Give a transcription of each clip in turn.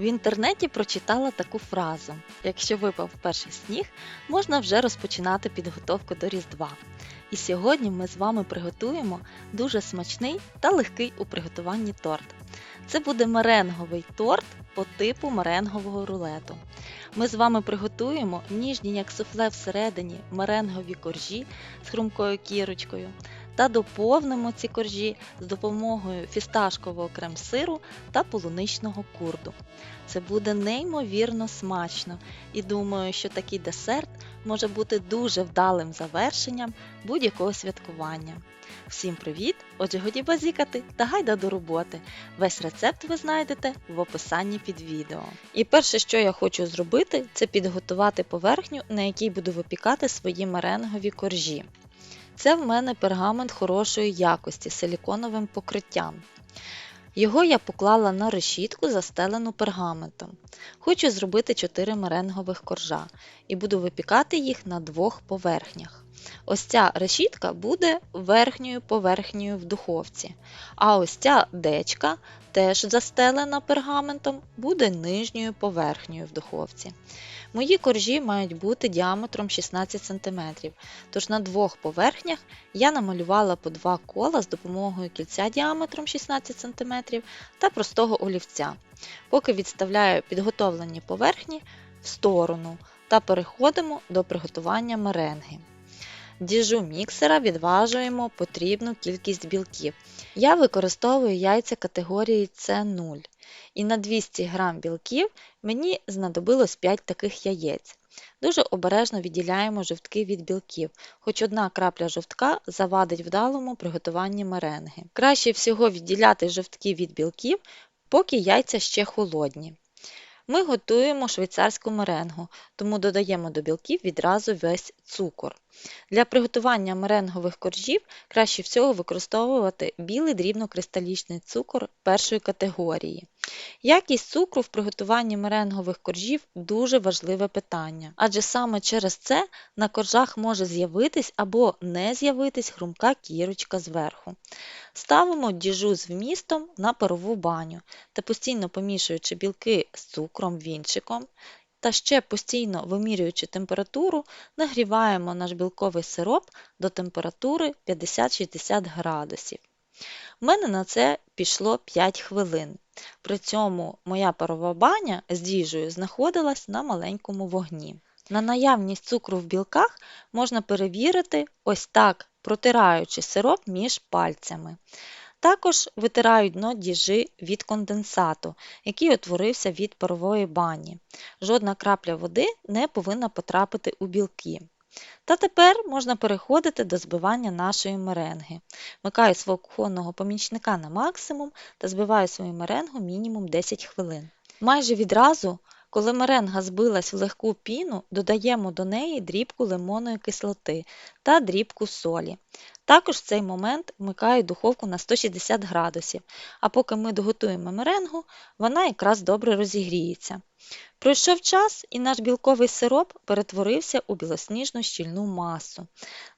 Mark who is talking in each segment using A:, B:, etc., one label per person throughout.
A: В інтернеті прочитала таку фразу: якщо випав перший сніг, можна вже розпочинати підготовку до Різдва. І сьогодні ми з вами приготуємо дуже смачний та легкий у приготуванні торт. Це буде меренговий торт по типу меренгового рулету. Ми з вами приготуємо ніжні, як суфле всередині, меренгові коржі з хрумкою кірочкою та доповнимо ці коржі з допомогою фісташкового крем-сиру та полуничного курду. Це буде неймовірно смачно і думаю, що такий десерт може бути дуже вдалим завершенням будь-якого святкування. Всім привіт! Отже, годі базікати та гайда до роботи. Весь рецепт ви знайдете в описанні під відео. І перше, що я хочу зробити, це підготувати поверхню, на якій буду випікати свої меренгові коржі. Це в мене пергамент хорошої якості з силіконовим покриттям. Його я поклала на решітку, застелену пергаментом. Хочу зробити 4 меренгових коржа і буду випікати їх на двох поверхнях. Ось ця решітка буде верхньою поверхнею в духовці, а ось ця дечка, теж застелена пергаментом, буде нижньою поверхнею в духовці. Мої коржі мають бути діаметром 16 см, тож на двох поверхнях я намалювала по два кола з допомогою кільця діаметром 16 см та простого олівця. Поки відставляю підготовлені поверхні в сторону та переходимо до приготування меренги. Діжу міксера відважуємо потрібну кількість білків. Я використовую яйця категорії С0. І на 200 г білків мені знадобилось 5 таких яєць. Дуже обережно відділяємо жовтки від білків, хоч одна крапля жовтка завадить вдалому приготуванні меренги. Краще всього відділяти жовтки від білків, поки яйця ще холодні. Ми готуємо швейцарську меренгу, тому додаємо до білків відразу весь цукор. Для приготування меренгових коржів краще всього використовувати білий дрібнокристалічний цукор першої категорії. Якість цукру в приготуванні меренгових коржів дуже важливе питання, адже саме через це на коржах може з'явитись або не з'явитись хрумка кірочка зверху. Ставимо діжу з вмістом на парову баню та постійно помішуючи білки з цукром вінчиком, та ще постійно вимірюючи температуру, нагріваємо наш білковий сироп до температури 50-60 градусів. У мене на це пішло 5 хвилин. При цьому моя парова баня з діжею знаходилась на маленькому вогні. На наявність цукру в білках можна перевірити ось так, протираючи сироп між пальцями. Також витирають дно діжи від конденсату, який утворився від парової бані. Жодна крапля води не повинна потрапити у білки. Та тепер можна переходити до збивання нашої меренги. Вмикаю свого кухонного помічника на максимум та збиваю свою меренгу мінімум 10 хвилин. Майже відразу, коли меренга збилась в легку піну, додаємо до неї дрібку лимонної кислоти та дрібку солі. Також в цей момент вмикаю духовку на 160 градусів, а поки ми доготуємо меренгу, вона якраз добре розігріється. Пройшов час, і наш білковий сироп перетворився у білосніжну щільну масу.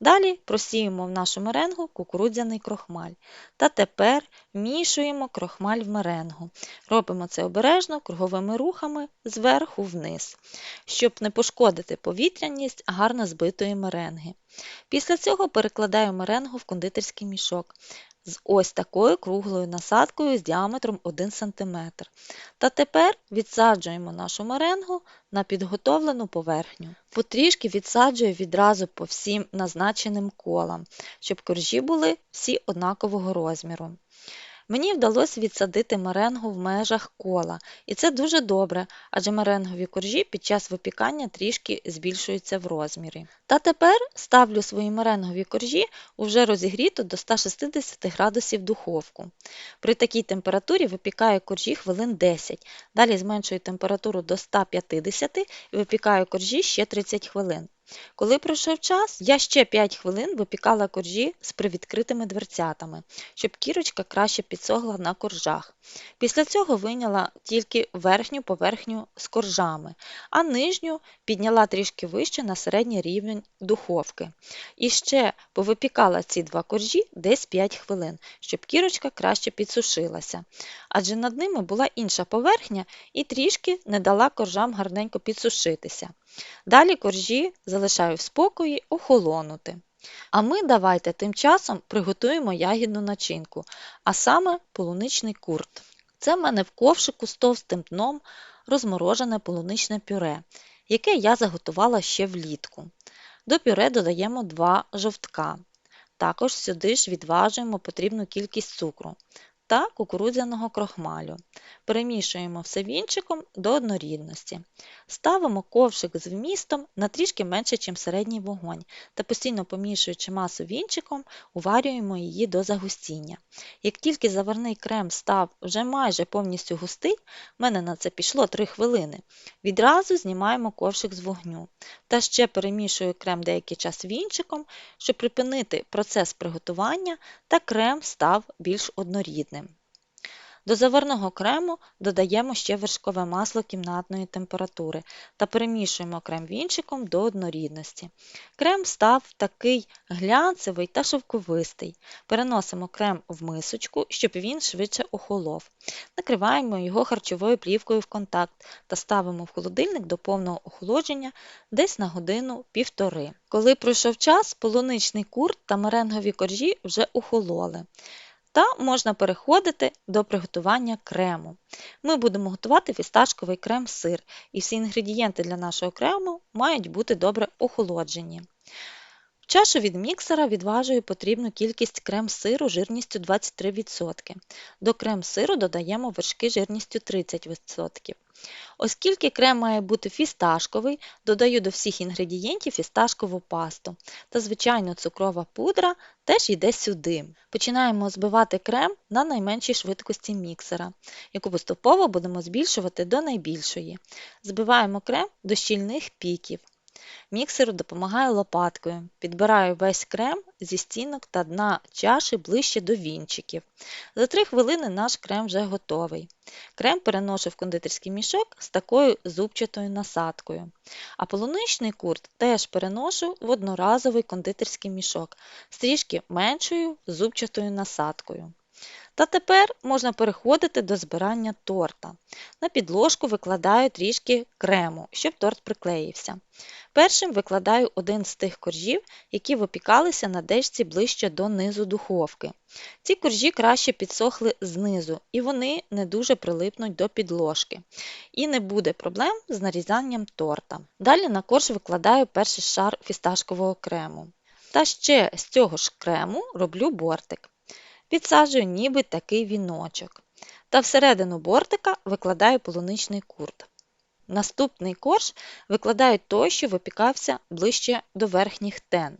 A: Далі просіємо в нашу меренгу кукурудзяний крохмаль. Та тепер вмішуємо крохмаль в меренгу. Робимо це обережно круговими рухами зверху вниз, щоб не пошкодити повітряність гарно збитої меренги. Після цього перекладаю меренгу в кондитерський мішок з ось такою круглою насадкою з діаметром 1 см. Та тепер відсаджуємо нашу меренгу на підготовлену поверхню. Потрішки відсаджую відразу по всім назначеним колам, щоб коржі були всі однакового розміру. Мені вдалося відсадити меренгу в межах кола, і це дуже добре, адже меренгові коржі під час випікання трішки збільшуються в розмірі. Та тепер ставлю свої меренгові коржі у вже розігріту до 160 градусів духовку. При такій температурі випікаю коржі хвилин 10, далі зменшую температуру до 150 і випікаю коржі ще 30 хвилин. Коли пройшов час, я ще 5 хвилин випікала коржі з привідкритими дверцятами, щоб кірочка краще підсохла на коржах. Після цього вийняла тільки верхню поверхню з коржами, а нижню підняла трішки вище на середній рівень духовки. І ще повипікала ці два коржі десь 5 хвилин, щоб кірочка краще підсушилася. Адже над ними була інша поверхня і трішки не дала коржам гарненько підсушитися. Далі коржі залишаю в спокої охолонути. А ми давайте тим часом приготуємо ягідну начинку, а саме полуничний курт. Це в мене в ковшику з товстим дном розморожене полуничне пюре, яке я заготувала ще влітку. До пюре додаємо 2 жовтка. Також сюди ж відважуємо потрібну кількість цукру та кукурудзяного крохмалю. Перемішуємо все вінчиком до однорідності. Ставимо ковшик з вмістом на трішки менше, ніж середній вогонь, та постійно помішуючи масу вінчиком, уварюємо її до загустіння. Як тільки заварний крем став вже майже повністю густий, в мене на це пішло 3 хвилини, відразу знімаємо ковшик з вогню та ще перемішую крем деякий час вінчиком, щоб припинити процес приготування та крем став більш однорідним. До заварного крему додаємо ще вершкове масло кімнатної температури та перемішуємо крем вінчиком до однорідності. Крем став такий глянцевий та шовковистий. Переносимо крем в мисочку, щоб він швидше охолов. Накриваємо його харчовою плівкою в контакт та ставимо в холодильник до повного охолодження десь на годину-півтори. Коли пройшов час, полуничний курт та меренгові коржі вже охололи. Та можна переходити до приготування крему. Ми будемо готувати фісташковий крем-сир, і всі інгредієнти для нашого крему мають бути добре охолоджені. Чашу від міксера відважую потрібну кількість крем-сиру жирністю 23%. До крем-сиру додаємо вершки жирністю 30%. Оскільки крем має бути фісташковий, додаю до всіх інгредієнтів фісташкову пасту. Та, звичайно, цукрова пудра теж йде сюди. Починаємо збивати крем на найменшій швидкості міксера, яку поступово будемо збільшувати до найбільшої. Збиваємо крем до щільних піків. Міксеру допомагаю лопаткою. Підбираю весь крем зі стінок та дна чаші ближче до вінчиків. За 3 хвилини наш крем вже готовий. Крем переношу в кондитерський мішок з такою зубчатою насадкою. А полуничний курт теж переношу в одноразовий кондитерський мішок з трішки меншою зубчатою насадкою. Та тепер можна переходити до збирання торта. На підложку викладаю трішки крему, щоб торт приклеївся. Першим викладаю один з тих коржів, які випікалися на дечці ближче до низу духовки. Ці коржі краще підсохли знизу, і вони не дуже прилипнуть до підложки. І не буде проблем з нарізанням торта. Далі на корж викладаю перший шар фісташкового крему. Та ще з цього ж крему роблю бортик. Підсаджую ніби такий віночок. Та всередину бортика викладаю полуничний курт. Наступний корж викладаю той, що випікався ближче до верхніх тен.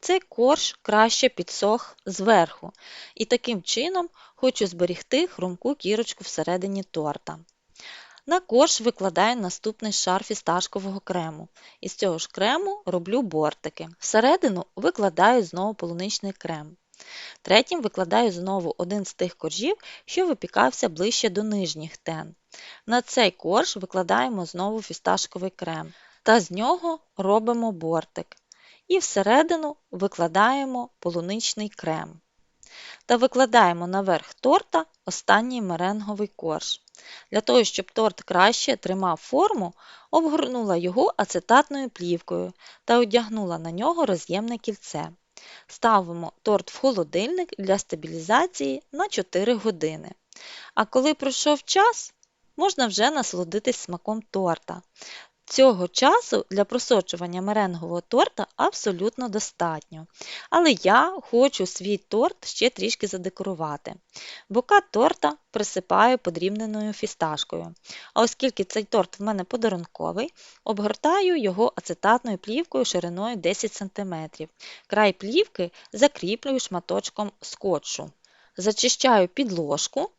A: Цей корж краще підсох зверху, і таким чином хочу зберігти хрумку кірочку всередині торта. На корж викладаю наступний шар фісташкового крему. Із цього ж крему роблю бортики. Всередину викладаю знову полуничний крем. Третім викладаю знову один з тих коржів, що випікався ближче до нижніх тен. На цей корж викладаємо знову фісташковий крем та з нього робимо бортик. І всередину викладаємо полуничний крем. Та викладаємо наверх торта останній меренговий корж. Для того, щоб торт краще тримав форму, обгорнула його ацетатною плівкою та одягнула на нього роз'ємне кільце. Ставимо торт в холодильник для стабілізації на 4 години. А коли пройшов час, можна вже насолодитись смаком торта. Цього часу для просочування меренгового торта абсолютно достатньо. Але я хочу свій торт ще трішки задекорувати. Бока торта присипаю подрібненою фісташкою. А оскільки цей торт в мене подарунковий, обгортаю його ацетатною плівкою шириною 10 см. Край плівки закріплюю шматочком скотчу. Зачищаю підложку.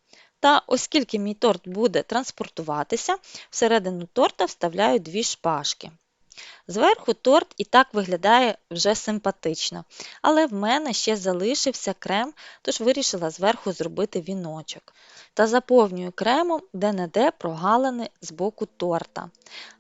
A: Та оскільки мій торт буде транспортуватися, всередину торта вставляю дві шпажки. Зверху торт і так виглядає вже симпатично, але в мене ще залишився крем, тож вирішила зверху зробити віночок. Та заповнюю кремом де-не-де прогалини з боку торта.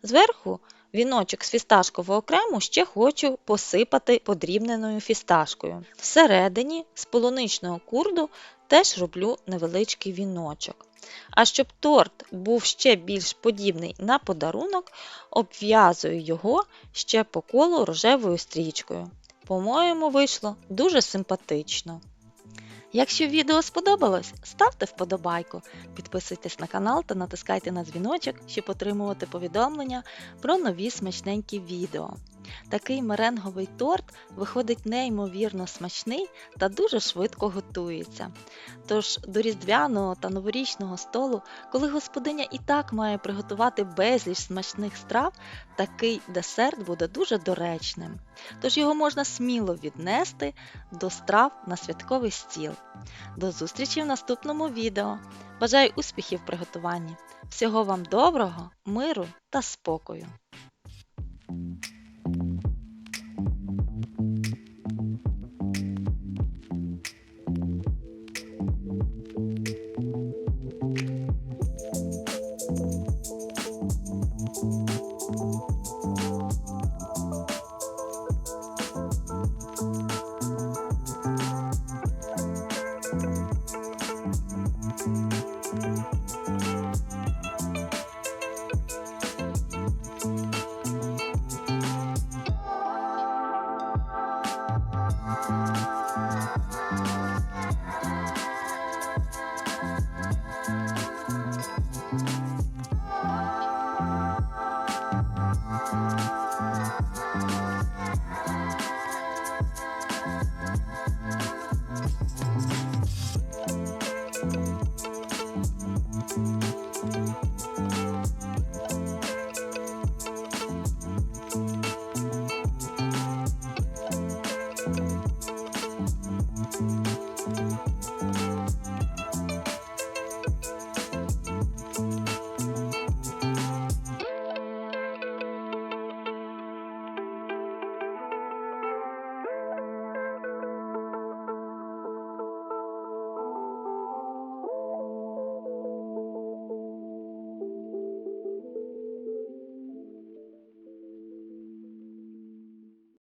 A: Зверху віночок з фісташкового крему ще хочу посипати подрібненою фісташкою. Всередині з полуничного курду теж роблю невеличкий віночок. А щоб торт був ще більш подібний на подарунок, обв'язую його ще по колу рожевою стрічкою. По-моєму, вийшло дуже симпатично. Якщо відео сподобалось, ставте вподобайку, підписуйтесь на канал та натискайте на дзвіночок, щоб отримувати повідомлення про нові смачненькі відео. Такий меренговий торт виходить неймовірно смачний та дуже швидко готується. Тож до різдвяного та новорічного столу, коли господиня і так має приготувати безліч смачних страв, такий десерт буде дуже доречним. Тож його можна сміло віднести до страв на святковий стіл. До зустрічі в наступному відео. Бажаю успіхів в приготуванні. Всього вам доброго, миру та спокою!